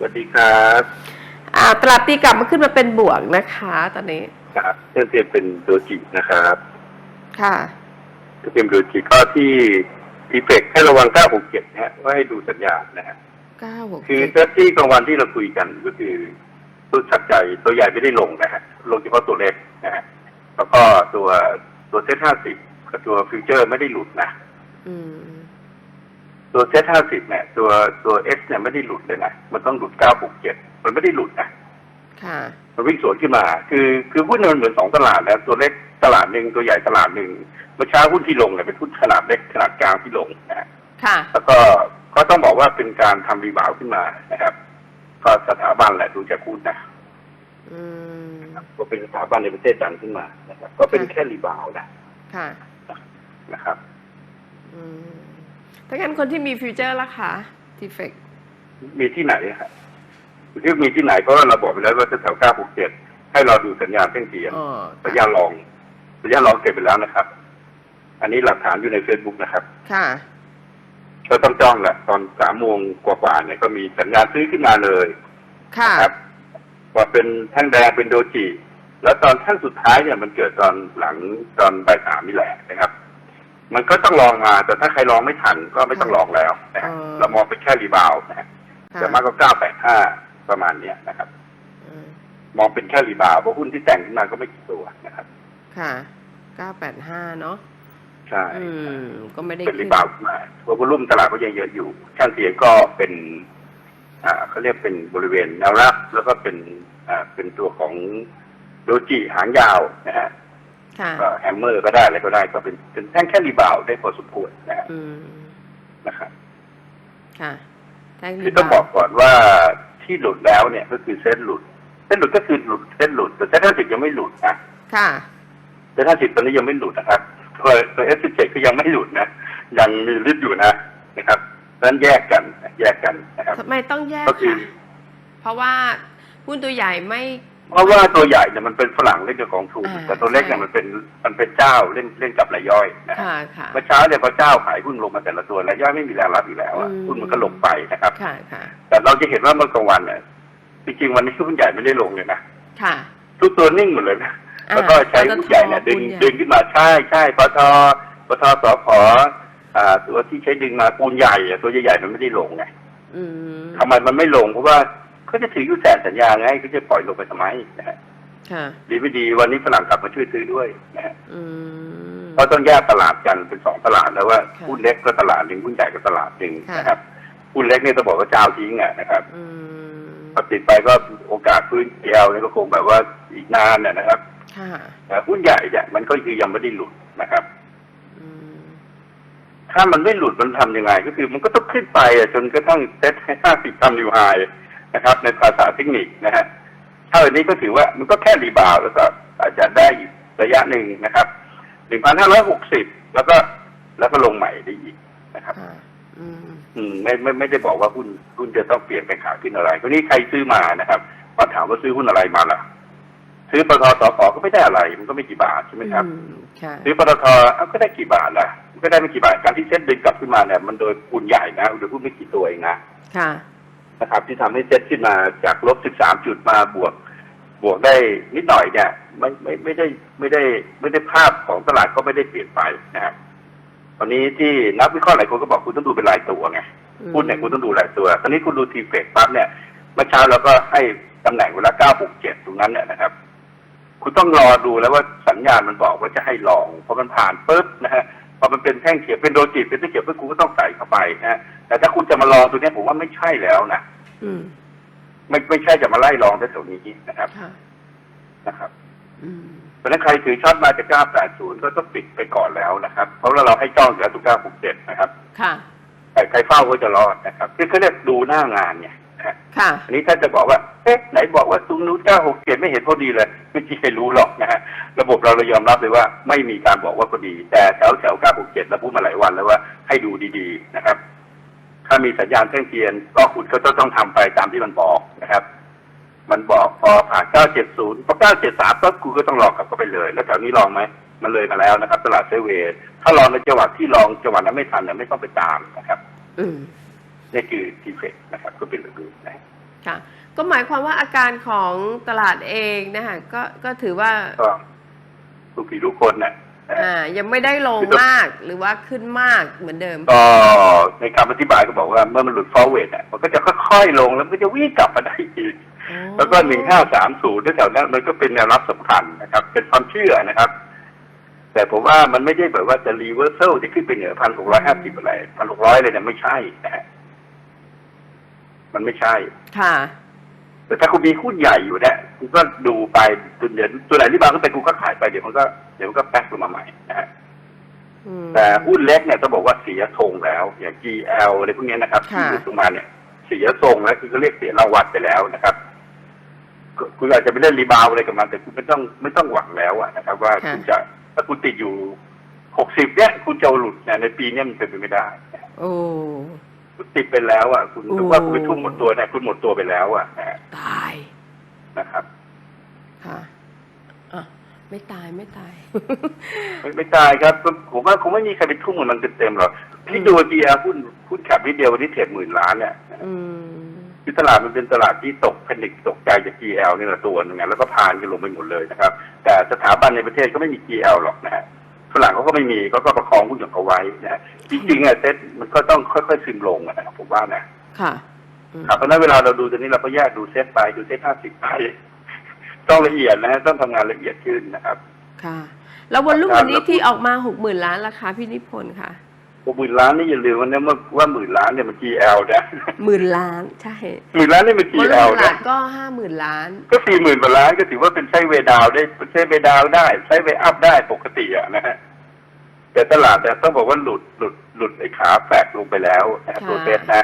สวัสดีครับอ่าตลาดตีกลับมาขึ้นมาเป็นบวกนะคะ ตอนนี้ครับเช่นเทียมเป็นโดจินะครับค่ะเช่นเทียมโดจิก็ที่ทีเฟกให้ระวัง 967 นะฮะว่าให้ดูสัญญาณนะฮะเก้าหกคือเจ็ดเซตที่กลางวันที่เราคุยกันก็คือตัวชัดใจตัวใหญ่ไม่ได้ลงนะฮะลงเฉพาะตัวเล็กนะฮะแล้วก็ตัวตัวเซต50กับตัวฟิวเจอร์ไม่ได้หลุดนะ อืม ตัวเซต50เนี่ย ตัวตัว S เนี่ยไม่ได้หลุดเลยนะ มันต้องหลุด967มันไม่ได้หลุดนะค่ะมันวิ่งสวนขึ้นมา คือคือหุ้นมันเหมือนสองตลาดแล้วตัวเล็กตลาดหนึ่งตัวใหญ่ตลาดหนึ่งเมื่อเช้าหุ้นที่ลงเนี่ยเป็นหุ้นขนาดเล็กขนาดกลางที่ลงนะฮะค่ะ แล้วก็ก็ต้องบอกว่าเป็นการทำรีบาวด์ขึ้นมานะครับ ก็สถาบันแหละดูจากหุ้นนะอืมก็เป็นสถาบันในประเทศดันขึ้นมานะครับ ก็เป็นแค่รีบาวด์นะค่ะนะครับ อืม ถ้างั้นคนที่มีฟิวเจอร์ล่ะคะทีเฟกมีที่ไหนครับที่มีที่ไหนเพราะว่าเราบอกไปแล้วว่าแถวเก้าหกเจ็ดให้เราดูสัญญาณเส้นเทียนอ๋อสัญญาณลอง สัญญาณลองเก็บไปแล้วนะครับ อันนี้หลักฐานอยู่ในเฟซบุ๊กนะครับ ค่ะก็ต้องจ้องแหละตอนสามโมงกว่าๆเนี่ยก็มีสัญญาณซื้อขึ้นมาเลย ค่ะครับว่าเป็นแท่งแดงเป็นโดจิแล้วตอนแท่งสุดท้ายเนี่ยมันเกิดตอนหลังตอนบ่ายสามนี่แหละนะครับ มันก็ต้องลองมา แต่ถ้าใครลองไม่ทันก็ไม่ต้องลองแล้วนะฮะอ๋อ เรามองเป็นแค่รีบาวด์นะฮะค่ะแต่มากก็เก้าแปดห้าประมาณเนี้ยนะครับ อืมมองเป็นแค่รีบาวด์เพราะหุ้นที่แต่งขึ้นมาก็ไม่กี่ตัวนะครับ ค่ะเก้าแปดห้าเนาะใช่ อืม ก็ไม่ได้เป็นขึ้รีนบาวด์ขึ้นมาตัววอลุ่มตลาดก็ยังเยอะอยู่ช่างเสียงก็เป็น อ่าเขาเรียกเป็นบริเวณแนวรับ แล้วก็เป็น อ่า เป็นตัวของโดจิหางยาวนะฮะค่ะก็ แฮมเมอร์ก็ได้อะไรก็ได้ก็เป็นเป็นแท่งแค่รีบาวด์ได้พอสมควรนะฮะอืมนะครับค่ะแท่งคือต้องบอกก่อนว่าที่หลุดแล้วเนี่ยก็คือเส้นหลุด เส้นหลุดก็คือหลุดเส้นหลุด แต่เส้นห้าสิบยังไม่หลุดนะค่ะเส้นห้าสิบตอนนี้ยังไม่หลุดนะครับตัวตัวเอสสิบเจ็ดก็ยังไม่หลุดนะยังมีริบอยู่นะนะครับดังนั้นแยกกันแยกกันนะครับทำไมต้องแยกก็คือค่ะเพราะว่าหุ้นตัวใหญ่ไม่ เพราะว่าตัวใหญ่เนี่ยมันเป็นฝรั่งเล่นกับของถูกอ่าแต่ตัวเล็กเนี่ยใช่ มันเป็นมันเป็นเจ้าเล่นเล่นกับรายย่อยนะฮะค่ะค่ะ เมื่อเช้าเนี่ยพอเจ้าขายหุ้นลงมาแต่ละตัวรายย่อยไม่มีแรงรับอีกแล้วอะอืม หุ้นมันก็ลงไปนะครับ ค่ะค่ะแต่เราจะเห็นว่าเมื่อกลางวันเนี่ยจริงๆวันนี้หุ้นใหญ่ไม่ได้ลงเลยนะค่ะทุกตัวนิ่งหมดเลยนะอ่าแล้วก็ใช้หุ้นใหญ่เนี่ยปตทดึงหุ้นใหญ่ดึงขึ้นมาใช่ใช่ปทปทสพอ่าตัวที่ใช้ดึงมาปูนใหญ่อะตัวใหญ่ๆมันไม่ได้ลงไง อืม ทำไมมันไม่ลงเพราะว่า เขาจะถืออยู่แสนสัญญาไงเขาจะปล่อยลงไปทำไมนะฮะค่ะ ดีไม่ดีวันนี้ฝรั่งกลับมาช่วยซื้อด้วยนะฮะอืม เพราะต้องแยกตลาดกันเป็นสองตลาดแล้วว่าค่ะหุ้นเล็กก็ตลาดหนึ่งหุ้นใหญ่ก็ตลาดหนึ่งค่ะ นะครับหุ้นเล็กเนี่ยต้องบอกว่าเจ้าทิ้งอะนะครับอืม พอติดไปก็โอกาสพื้นเดียวเนี่ยก็คงแบบว่าอีกนานเนี่ยนะครับค่ะ แต่หุ้นใหญ่เนี่ยมันก็คือยังไม่ได้หลุดนะครับ อืม ถ้ามันไม่หลุดมันทำยังไง ก็คือมันก็ต้องขึ้นไปอะจนกระทั่งเซ็ตให้ห้าสิบทำนิวไฮ นะครับ ในภาษาเทคนิคนะฮะถ้าอันนี้ก็ถือว่ามันก็แค่รีบาวด์แล้วก็อาจจะได้อีกระยะหนึ่งนะครับหนึ่งพันห้าร้อยหกสิบแล้วก็แล้วก็ลงใหม่ได้อีกนะครับค่ะอืมอืมไม่ไม่ไม่ได้บอกว่าหุ้นหุ้นจะต้องเปลี่ยนไปขาขึ้นอะไรก็นี่ใครซื้อมานะครับพอถามว่าซื้อหุ้นอะไรมาล่ะ ซื้อปตทสพก็ไม่ได้อะไร มันก็ไม่กี่บาทใช่ไหมครับอืมค่ะซื้อปตทเอ้าก็ได้กี่บาทล่ะมันก็ได้ไม่กี่บาทการที่เซ็ตดึงกลับขึ้นมาเนี่ยมันโดยคูณใหญ่นะโดยพูดไม่กี่ตัวเองนะค่ะ นะครับ ที่ทำให้เซ็ตขึ้นมาจากลบ 13 จุดมาบวก บวกได้นิดหน่อยเนี่ยไม่ไม่ไม่ได้ไม่ได้ไม่ได้ภาพของตลาดก็ไม่ได้เปลี่ยนไปนะครับตอนนี้ที่นักวิเคราะห์หลายคนก็บอกคุณต้องดูเป็นรายตัวไงหุ้นเนี่ยคุณต้องดูหลายตัว ตอนนี้คุณดูทีเฟกปั๊บเนี่ยเมื่อเช้าเราก็ให้ตำแหน่งเวลา9 6 7ตรงนั้นเนี่ยนะครับ คุณต้องรอดูแล้วว่าสัญญาณมันบอกว่าจะให้ลองพอมันผ่านปุ๊บนะฮะพอมันเป็นแท่งเขียวเป็นโดจิเป็นแท่งเขียวปุ๊บคุณก็ต้องใส่เข้าไปนะฮะ แต่ถ้าคุณจะมาลองตัวเนี้ยผมว่าไม่ใช่แล้วนะอืม ไม่ไม่ใช่จะมาไล่ลองได้ตรงนี้นะครับค่ะ นะครับอืม เพราะฉะนั้นใครถือช็อตมาจาก980ก็ต้องปิดไปก่อนแล้วนะครับ เพราะว่าเราให้จ้องอยู่แล้วทุก967นะครับค่ะแต่ใครเฝ้าก็จะรอดนะครับคือเขาเรียกดูหน้างานเนี่ยนะฮะค่ะ อันนี้ถ้าจะบอกว่าเอ๊ะไหนบอกว่าตรงนู้น967ไม่เห็นพอดีเลยไม่ใช่รู้หรอกนะฮะระบบเราเรายอมรับเลยว่าไม่มีการบอกว่าพอดี แต่แถวแถว967เราพูดมาหลายวันแล้วว่าให้ดูดีๆนะครับ ถ้ามีสัญญาณแท่งเทียน ก็คุณก็ต้องทำไปตามที่มันบอกนะครับ มันบอกพอผ่าน 970พอ973ก็คุณก็ต้องลองกลับเข้าไปเลย แล้วแถวนี้ลองไหมมันเลยมาแล้วนะครับ ตลาดเซเวย์ถ้าลองในจังหวะที่ลองจังหวะนั้นไม่ทันเนี่ยไม่ต้องไปตามนะครับอืมนี่คือทีเฟกนะครับ ก็เป็นแบบนี้นะอค่ะ ก็หมายความว่าอาการของตลาดเองนะคะก็ก็ถือว่าก็ทุกผีทุกคนน่ะนะ อ่ายังไม่ได้ลงมากหรือว่าขึ้นมากเหมือนเดิม ก็ในคำอธิบายก็บอกว่าเมื่อมันหลุดฟอร์เวทอะมันก็จะค่อยๆลงแล้วมันก็จะวิ่งกลับมาได้อีกแล้วก็หนึ่งห้าสามศูนย์แถวๆนั้นมันก็เป็นแนวรับสำคัญนะครับ เป็นความเชื่อนะครับ แต่ผมว่ามันไม่ได้แบบว่าจะรีเวอร์เซลจะขึ้นไปเหนือพันหกร้อยห้าสิบอะไรพันหกร้อยเลยเนี่ยไม่ใช่นะฮะมันไม่ใช่ ค่ะ แต่ถ้าคุณมีหุ้นใหญ่อยู่เนี่ย คุณก็ดูไปจนเดี๋ยวตัวไหนที่บางก็ไปคุณก็ขายไปเดี๋ยวมันก็เดี๋ยวมันก็แป๊กลงมาใหม่นะฮะอืมแต่หุ้นเล็กเนี่ยต้องบอกว่าเสียทรงแล้ว อย่าง GL อะไรพวกเนี้ยนะครับที่ค่ะหลุดลงมาเนี่ย เสียทรงแล้วคือเขาเรียกเสียรางวัลไปแล้วนะครับก็คุณอาจจะไปเล่นรีบาวด์อะไรกับมันแต่คุณไม่ต้องไม่ต้องหวังแล้วอะนะครับ ว่าคุณจะถ้าคุณติดอยู่หกสิบเนี่ยคุณจะเอาหลุดเนี่ยในปีเนี้ยมันเป็นไปไม่ได้โอ้คุณติดไปแล้วอะ คุณโอ้ถือว่าคุณไปทุ่มหมดตัวเนี่ยคุณหมดตัวไปแล้วอะนะฮะตาย นะครับ ค่ะอะไม่ตายไม่ตาย ไม่ไม่ตายครับก็ผมว่าคงไม่มีใครไปทุ่มกับมันเต็มๆหรอกที่ดู GL หุ้นหุ้นขับนิดเดียววันนี้เทรดหมื่นล้านเนี่ยอืมคือตลาดมันเป็นตลาดที่ตกแพนิคตกใจจาก GL นี่แหละตัวหนึงอะแล้วก็พานกันลงไปหมดเลยนะครับ แต่สถาบันในประเทศก็ไม่มี GL หรอกนะฮะฝรั่งเขาก็ไม่มีเขาก็ประคองหุ้นของเขาไว้นะฮะจริงๆอะเซ็ตมันก็ต้องค่อยๆซึมลงอะนะครับผมว่านะค่ะอืม ครับเพราะฉะนั้นเวลาเราดูตัวนี้เราก็แยกดูเซ็ตไปดูเซ็ตห้าสิบไปต้องละเอียดนะฮะต้องทำงานละเอียดขึ้นนะครับ ค่ะ แล้ววันรุ่งครับวันนี้แล้วที่ออกมาหกหมื่นล้านราคาพี่นิพนธ์ค่ะหมื่นล้านนี่อย่าลืมว่าเนี่ยว่าว่าหมื่นล้านเนี่ยมัน GL นะหมื่นล้านใช่หมื่นล้านนี่มันวันรุ่ง GL ตลานะดก็ห้าหมื่นล้าน ก็สี่หมื่นกว่าล้านก็ถือว่าเป็นไซด์เวย์ดาวน์ได้ไซด์เวย์ดาวน์ได้ไซด์เวย์อัพได้ปกติอะนะฮะแต่ตลาดแต่ยต้องบอกว่าหลุดหลุดหลุดไอ้ขาแฝกลงไปแล้วนะค่ะตัวเซ็ตนะ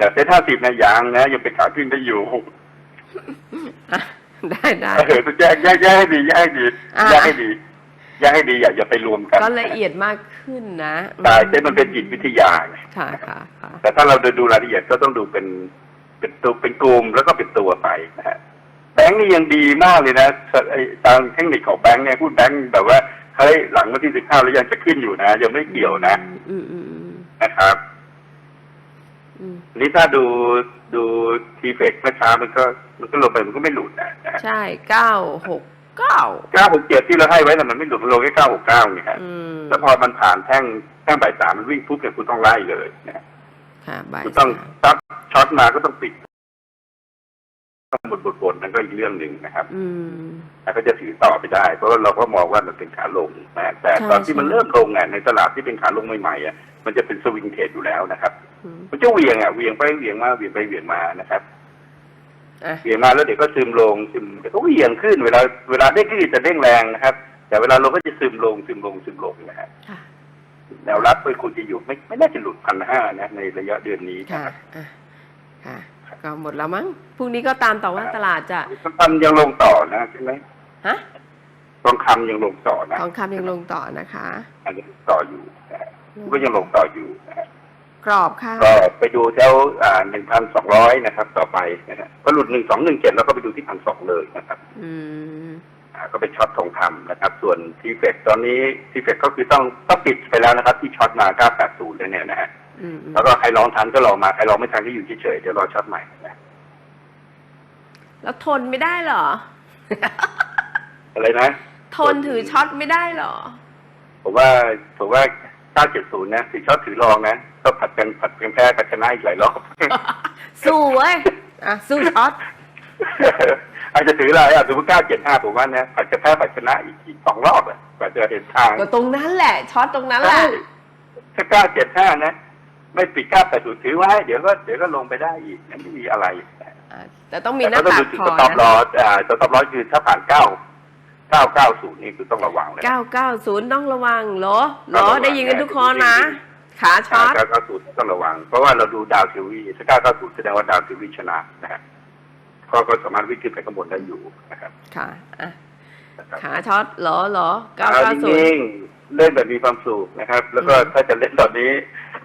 แต่เซ็ตห้าสิบนะยังนะยังเป็นขาขึ้นได้อยู่อะได้ได้เออต้องแยกแยกแยกให้ดีแยกให้ดีอ่าแยกให้ดีแยกให้ดีอย่าอย่าไปรวมกัน ก็ละเอียดมากขึ้นนะใช่เซ็ตมันเป็นจิตวิทยาไงค่ะค่ะค่ะแต่ถ้าเราดูรายละเอียดก็ต้องดูเป็นเป็นตัวเป็นกลุ่มแล้วก็เป็นตัวไปนะฮะแบงก์นี่ยังดีมากเลยนะไอ้ตามเทคนิคของแบงก์เนี่ยพูดแบงก์แบบว่าเฮ้ยหลังวันที่สิบห้าแล้วยังจะขึ้นอยู่นะ ยังไม่เกี่ยวนะอืมอืมอืมนะครับอืม นี่ถ้าดูดูทีเฟกเมื่อเช้ามันก็ มันก็ลงไปมันก็ไม่หลุดนะนะฮะใช่เก้าหกเก้าเก้าหกเจ็ดที่เราให้ไว้น่ะมันไม่หลุดมันลงแค่เก้าหกเก้าไงฮะอืมแล้วพอมันผ่านแท่งแท่งใบายสามมันวิ่งปุ๊บเนี่ยคุณต้องไล่เลยนะค่ะบ่ายคุณต้องสามซับช็อตมาก็ต้องปิดต้องบดบดบดนั่นก็อีกเรื่องหนึ่งนะครับ อืมแล้วก็จะถือต่อไปได้ เพราะว่าเราก็มองว่ามันเป็นขาลงนะแต่ใช่ตอนที่มันใช่เริ่มลงอะในตลาดที่เป็นขาลงใหม่ๆอะมันจะเป็นสวิงเทรดอยู่แล้วนะครับอืม มันจะเหวี่ยงอะเหวี่ยงไปเหวี่ยงมาเหวี่ยงไปเหวี่ยงมานะครับอะเหวี่ยงมาแล้วเดี๋ยวก็ซึมลงซึมเดี๋ยวก็เหวี่ยงขึ้นเวลาเวลาได้ขึ้นจะเด้งแรงนะครับ แต่เวลาลงก็จะซึมลงซึมลงซึมลงนะฮะค่ะแนวรับก็คุณจะอยู่ไม่ไม่น่าจะหลุดพันห้านะในระยะเดือนนี้นะค่ะครับอะค่ะก็หมดแล้วมั้งพรุ่งนี้ก็ตามต่อว่าตลาดจะทองคำยังลงต่อนะใช่ไหมฮะทองคำยังลงต่อนะทองคำยังลงต่อนะคะอันนี้ต่ออยู่นะฮะก็ยังลงต่ออยู่นะฮะ กรอบค่ะ ก็ไปดูแถวอ่าหนึ่งพันสองร้อยนะครับ ต่อไปนะฮะก็หลุดหนึ่งสองหนึ่งเจ็ดแล้วก็ไปดูที่พันสองเลยนะครับ อืมอ่าก็ไปช็อตทองคำนะครับ ส่วนทีเฟกตอนนี้ทีเฟกก็คือต้องต้องปิดไปแล้วนะครับ ที่ช็อตมา980เลยเนี่ยนะฮะอืมอืมแล้วก็ใครลองทันก็ลองมาใครลองไม่ทันก็อยู่เฉยๆเดี๋ยวรอช็อตใหม่นะแล้วทนไม่ได้เหรอ อะไรนะ ทนถือช็อตไม่ได้เหรอ ผมว่าผมว่า 970 นะถือช็อตถือรองนะก็ผัดกันผัดกันแพ้ผัดชนะอีกหลายรอบ สู้เว้ยอะสู้ช็อตอาจจะถืออะไรอะสมมติ975 ผมว่านะผัดกันแพ้ผัดชนะอีกอีกสองรอบอะกว่าจะเห็นทางก็ตรงนั้นแหละช็อตตรงนั้นแหใช่ละถ้าเก้าเจ็ดห้านะ ไม่ปิดเก้าแปดศูนย์ถือไว้เดี๋ยวก็เดี๋ยวก็ลงไปได้อีกไม่มีอะไรอะแต่ต้องมีหน้าแต่ตาก็กดูพสอต็อปลนะอสอ่าสต็อปลอสคือถ้าผ่านเก้าเก้าเก้าศูนย์นี่คือต้องระวังเลย990 ต้องระวังเหรอเหรต้องอระวังได้ยินกันทุกคนนะได้ยินขาช็อตเก้าเก้าศูนย์ต้องระวัง เพราะว่าเราดูดาวทีวีถ้าเก้าเก้าศูนย์แสดงว่าดาวทีวีชนะนะฮะก็ก็สามารถวิ่งขึ้นไปข้างบนได้อยู่นะครับ ค่ะอะนะครับขาช็อตเหรอเหรอเอาจริง990ๆเล่นแบบมีความสุขนะครับ แล้วก็อืมถ้าจะเล่นตอนนี้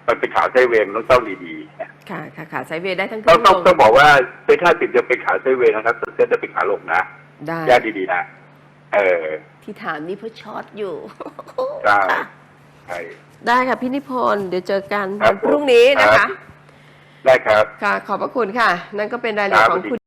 มันเป็นขาไซด์เวย์มันต้องเจ้าดีๆนะค่ะค่ะขาไซด์เวย์ได้ทั้งต้ขึ้องนต้องลงต้องบอกว่าเซ็ตห้าสิบจะเป็นขาไซด์เวย์นะครับเซ็ตจะเป็นขาลงนะได้แยกดีๆนะ เออ ที่ถามนี่เพราะช็อตอยู่ใช่ค่ะใช่ ได้ค่ะพี่นิพนธ์เดี๋ยวเจอกันครัวับนพรุ่งนี้นะครัคะบ ได้ครับ ค่ะขอบพระคุณค่ะ นั่นก็เป็นรายละเอียดครับของคุณ